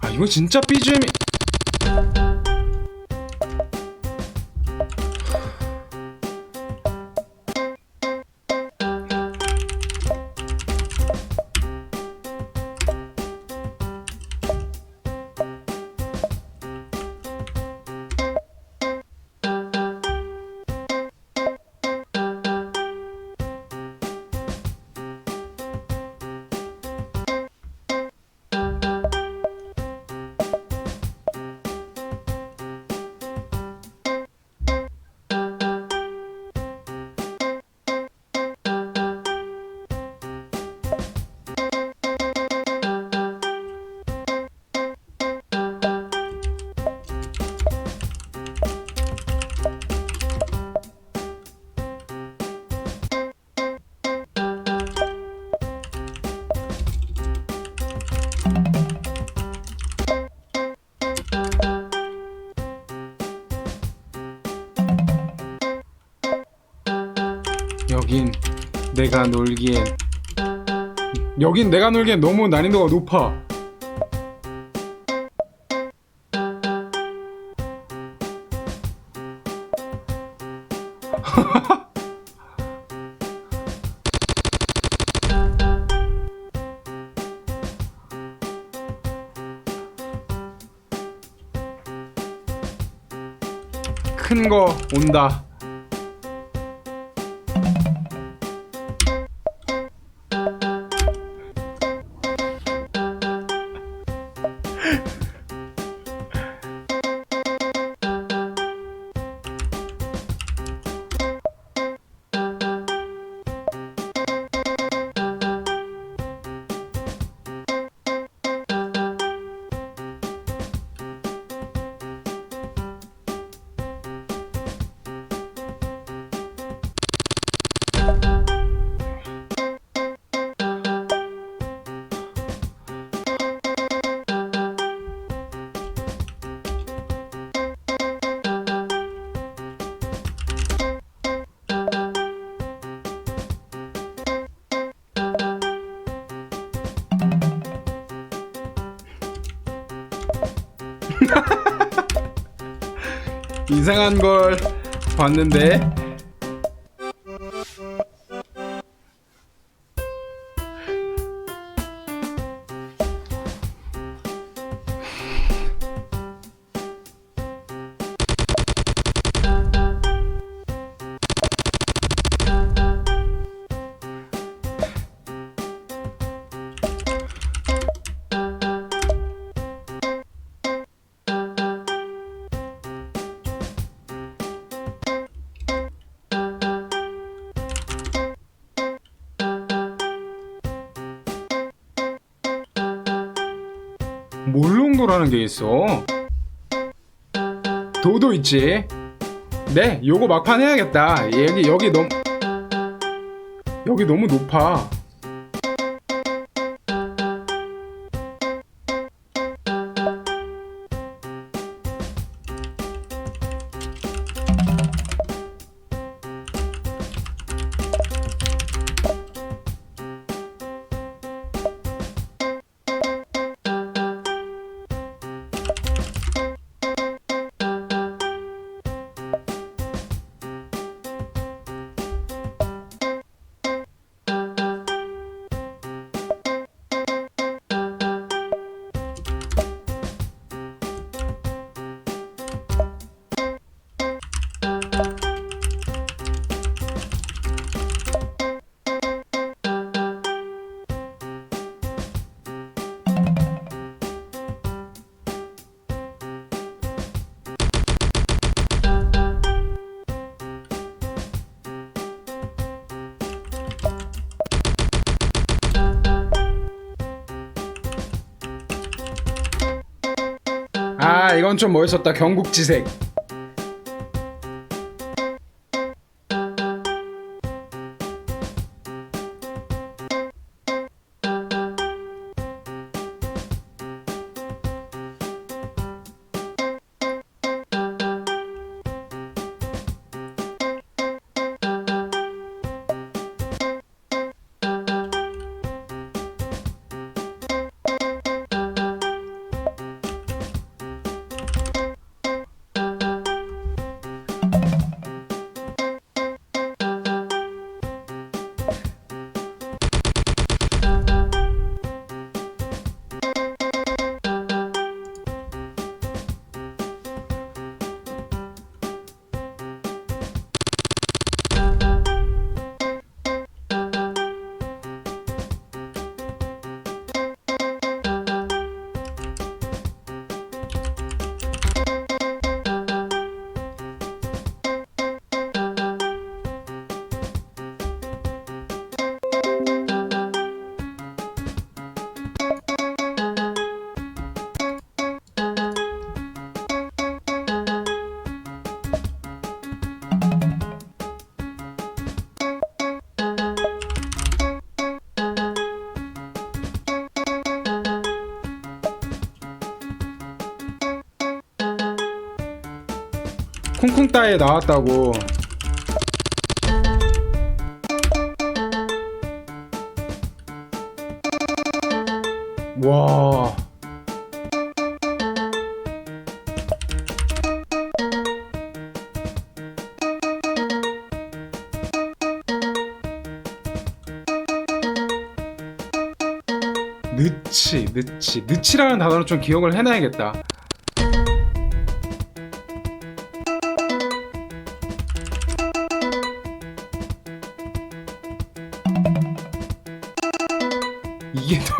아 이거 진짜 BGM이 여긴 내가 놀기엔 여긴 내가 놀기엔 너무 난이도가 높아. 큰 거 온다 이상한 걸 봤는데 몰롱도라는 게 있어. 도도 있지. 네, 요거 막판 해야겠다. 여기 여기 너무 여기 너무 높아. 이건 좀 멋있었다. 경국지색. 쿵쿵 따에 나왔다고. 와. 느치, 느치, 느치라는 단어를 좀 기억을 해놔야겠다.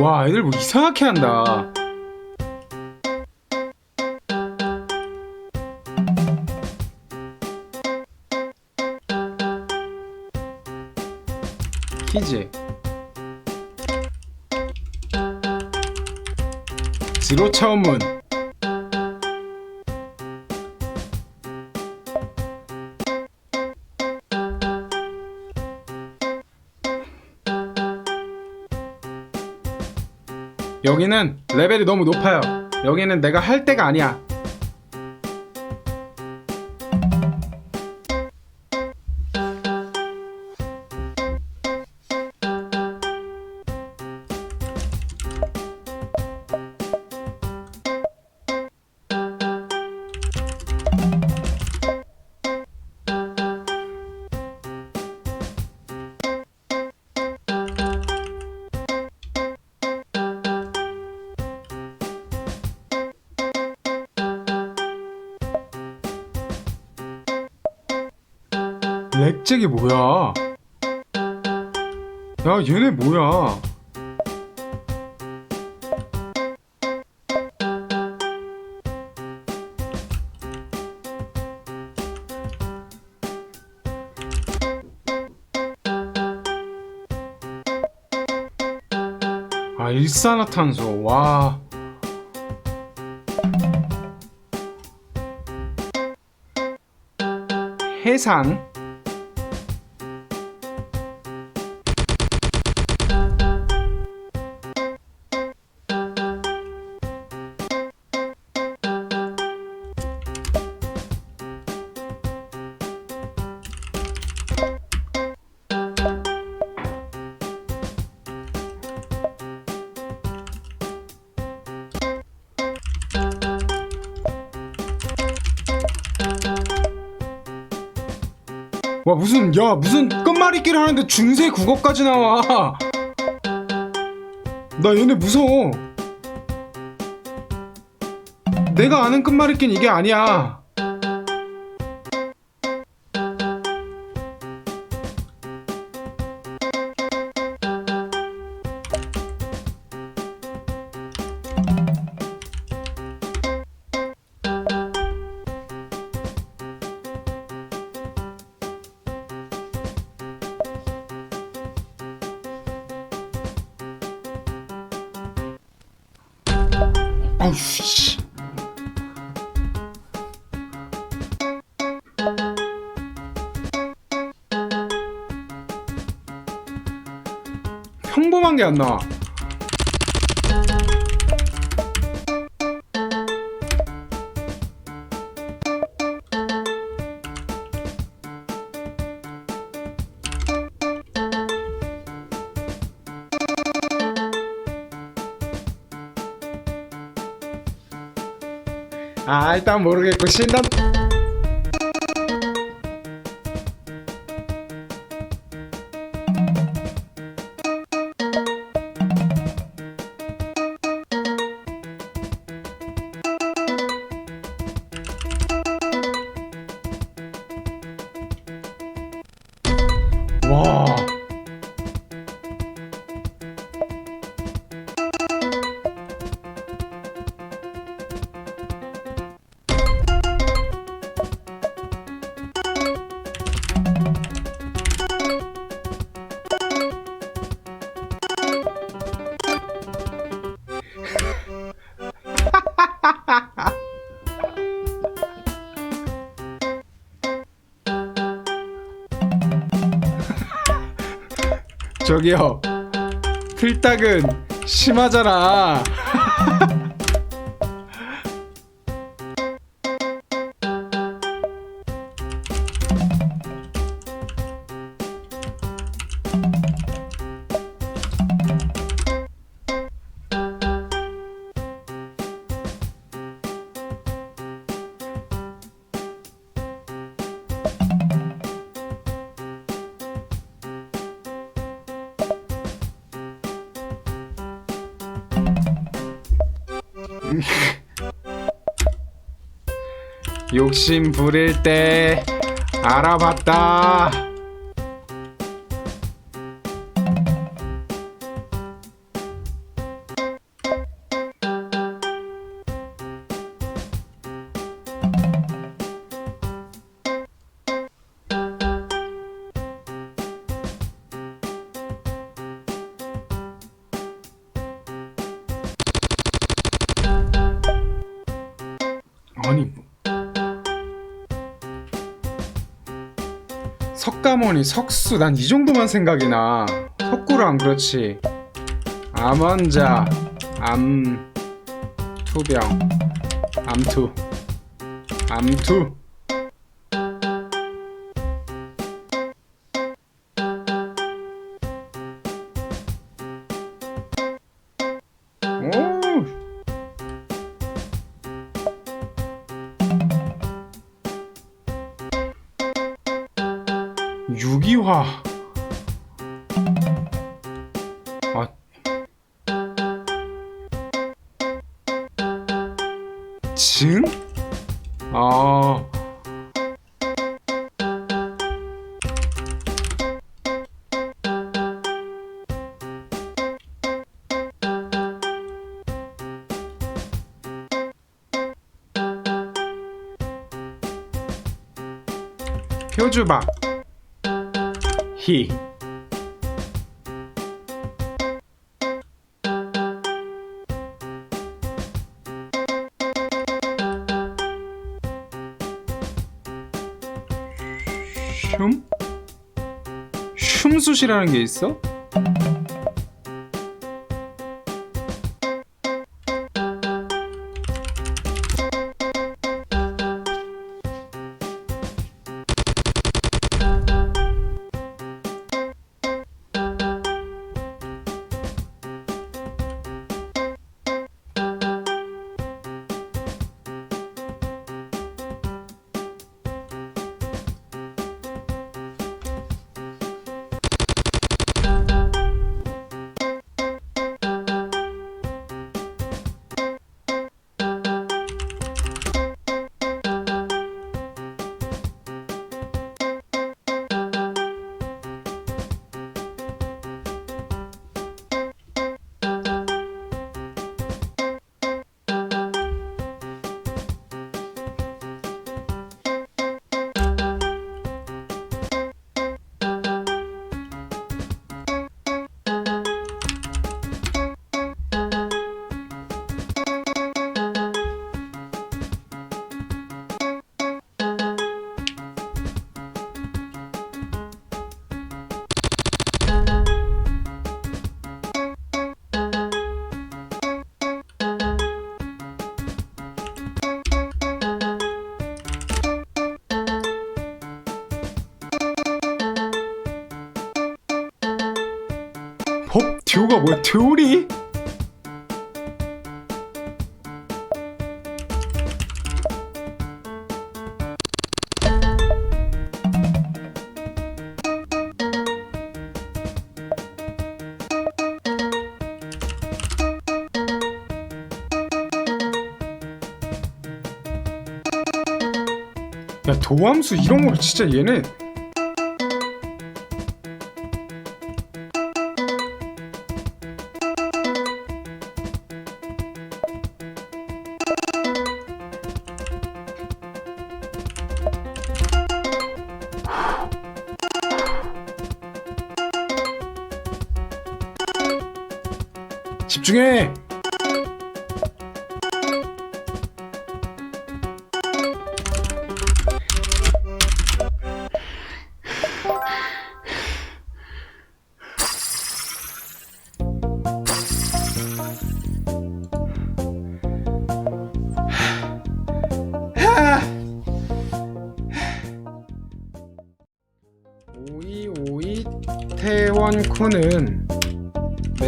와, 애들 뭐 이상하게 한다. 키즈. 지로 차원문. 여기는 레벨이 너무 높아요. 여기는 내가 할 때가 아니야. 렉잭이 뭐야? 야, 얘네 뭐야? 아, 일산화탄소. 와. 해상. 와 무슨 야 무슨 끝말잇기를 하는데 중세 국어까지 나와. 나 얘네 무서워. 내가 아는 끝말잇기는 이게 아니야 아우 씨 평범한 게 안 나와 아 일단 모르겠고 신단 저기요. 틀딱은 심하잖아 욕심 부릴 때 알아봤다 석가모니 석수 난 이 정도만 생각이 나. 석구랑 그렇지. 암환자 암 투병 암투. 암투 증? 아. 표주박 히 흉? 흉숫이라는 게 있어? 듀오가 뭐야 듀오리? 야 도함수 이런 거 진짜 얘네 집중해. 오이 오이 태원코는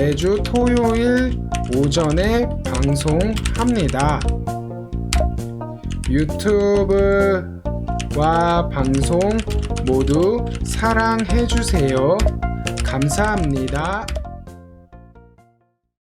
매주 토요일 오전에 방송합니다. 유튜브와 방송 모두 사랑해주세요. 감사합니다.